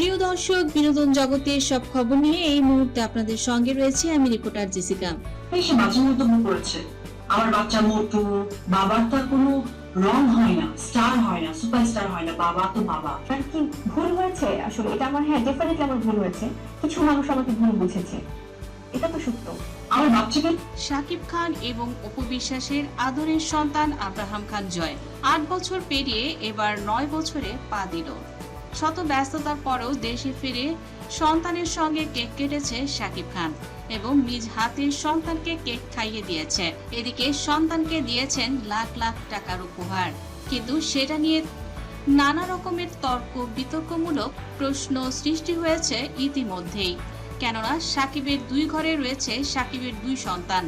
প্রিয় দর্শক বিনোদন জগতের সব খবর নিয়ে এই মুহূর্তে আপনাদের সঙ্গে রয়েছে আমি রিপোর্টার জেসিকা। সে বাচ্চা মন্তব্য করেছে আমার বাচ্চা মোটু বাবার তো কোনো রং হয় না স্টার হয় না সুপারস্টার হয় না বাবা তো বাবা। আর কি ভুল হয়েছে আসলে? এটা আমার হ্যাঁ ডেফিনেটলি আমার ভুল হয়েছে। কিছু মানুষ আমাকে ভুল বুঝেছে। এটা তো সত্য। আমার বাচ্চাকে শাকিব খান এবং অপু বিশ্বাসের আদরের সন্তান আব্রাহাম খান জয়। আট বছর পেরিয়ে এবার নয় বছরে পা দিল। শত ব্যস্ততার পরেও দেশে ফিরে সন্তানের সঙ্গে কেক কেটেছে শাকিব খান এবং নিজ হাতে সন্তানকে কেক খাইয়ে দিয়েছে। এদিকে সন্তানকে দিয়েছেন লাখ লাখ টাকার উপহার। কিন্তু সেটা নিয়ে নানা রকমের তর্ক, বিতর্কমূলক প্রশ্ন সৃষ্টি হয়েছে ইতিমধ্যেই। কেননা সাকিবের দুই ঘরে রয়েছে সাকিবের দুই সন্তান।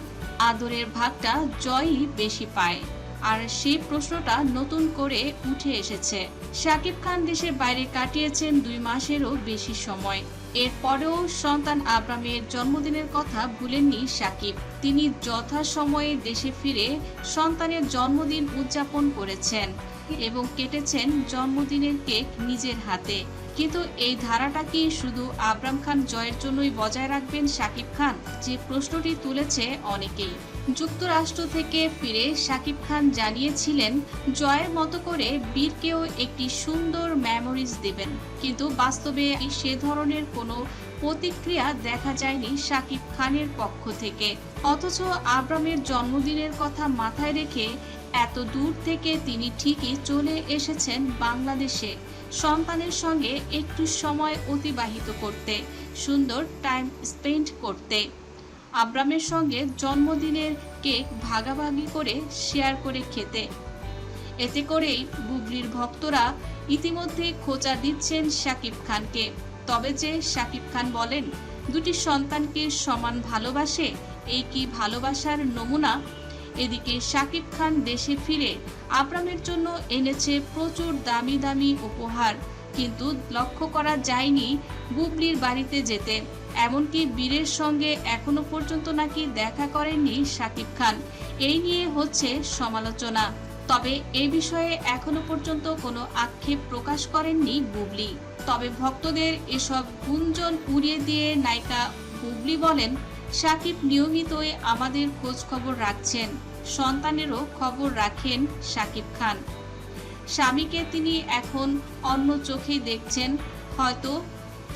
আদরের ভাগটা জয়ই বেশি পায়। আর সেই প্রশ্নটা নতুন করে উঠে এসেছে। শাকিব খান দেশের বাইরে কাটিয়েছেন দুই মাসেরও বেশি সময়। এরপরেও সন্তান আব্রামের জন্মদিনের কথা ভুলেননি সাকিব তিনি যথাসময়ে দেশে ফিরে সন্তানের জন্মদিন উদযাপন করেছেন। এবং কেটেছেন জন্মদিনের কেক নিজের হাতে। কিন্তু এই ধারাটা কি শুধু আবরাম খান জয়ের জন্যই বজায় রাখবেন শাকিব খান? যে প্রশ্নটি তুলেছে অনেকেই। যুক্তরাষ্ট্র থেকে ফিরে শাকিব খান জানিয়েছিলেন, জয়ের মতো করে বীরকেও একটি সুন্দর মেমোরিজ দেবেন। কিন্তু বাস্তবে সে ধরনের কোনো প্রতিক্রিয়া দেখা যায়নি শাকিব খানের পক্ষ থেকে। অথচ আব্রামের জন্মদিনের কথা মাথায় রেখে এত দূর থেকে তিনি ঠিকই চলে এসেছেন বাংলাদেশে। সন্তানের সঙ্গে একটু সময় অতিবাহিত করতে, সুন্দর টাইম স্পেন্ড করতে। আব্রামের সঙ্গে জন্মদিনের কেক ভাগাভাগি করে শেয়ার করে খেতে। এতে করেই বুবলির ভক্তরা ইতিমধ্যে খোঁচা দিচ্ছেন শাকিব খানকে। তবে যে শাকিব খান বলেন, দুটি সন্তানকে সমান ভালোবাসে, এই কি ভালোবাসার নমুনা? এদিকে শাকিব খান দেশে ফিরে আব্রামের জন্য এনেছে প্রচুর দামি দামি উপহার। কিন্তু লক্ষ্য করা যায়নি বুবলির বাড়িতে যেতে। এমনকি বীরের সঙ্গে এখনও পর্যন্ত নাকি দেখা করেননি শাকিব খান। এই নিয়ে হচ্ছে সমালোচনা। তবে এ বিষয়ে এখনও পর্যন্ত কোনো আক্ষেপ প্রকাশ করেননি বুবলি। তবে ভক্তদের এসব গুঞ্জন উড়িয়ে দিয়ে নায়িকা বুবলি বলেন সাকিব নিয়মিতই আমাদের খোঁজ খবর রাখছেন, সন্তানেরও খবর রাখেন সাকিব খান। স্বামীকে তিনি এখন অন্য চোখেই দেখছেন, হয়তো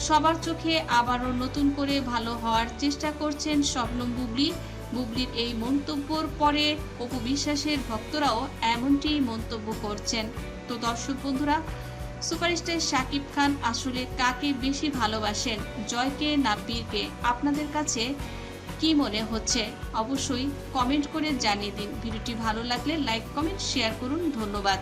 সবার চোখে আবারও নতুন করে ভালো হওয়ার চেষ্টা করছেন স্বপ্নম বুবলি। বুবলির এই মন্তব্যর পরে অপু বিশ্বাসের ভক্তরাও এমনটি মন্তব্য করছেন। তো দর্শক বন্ধুরা, সুপারস্টার শাকিব খান আসলে কাকে বেশি ভালোবাসেন, জয়কে না বীরকে আপনাদের কাছে কি মনে হচ্ছে? অবশ্যই কমেন্ট করে জানিয়ে দিন। ভিডিওটি ভালো লাগলে লাইক কমেন্ট শেয়ার করুন। ধন্যবাদ।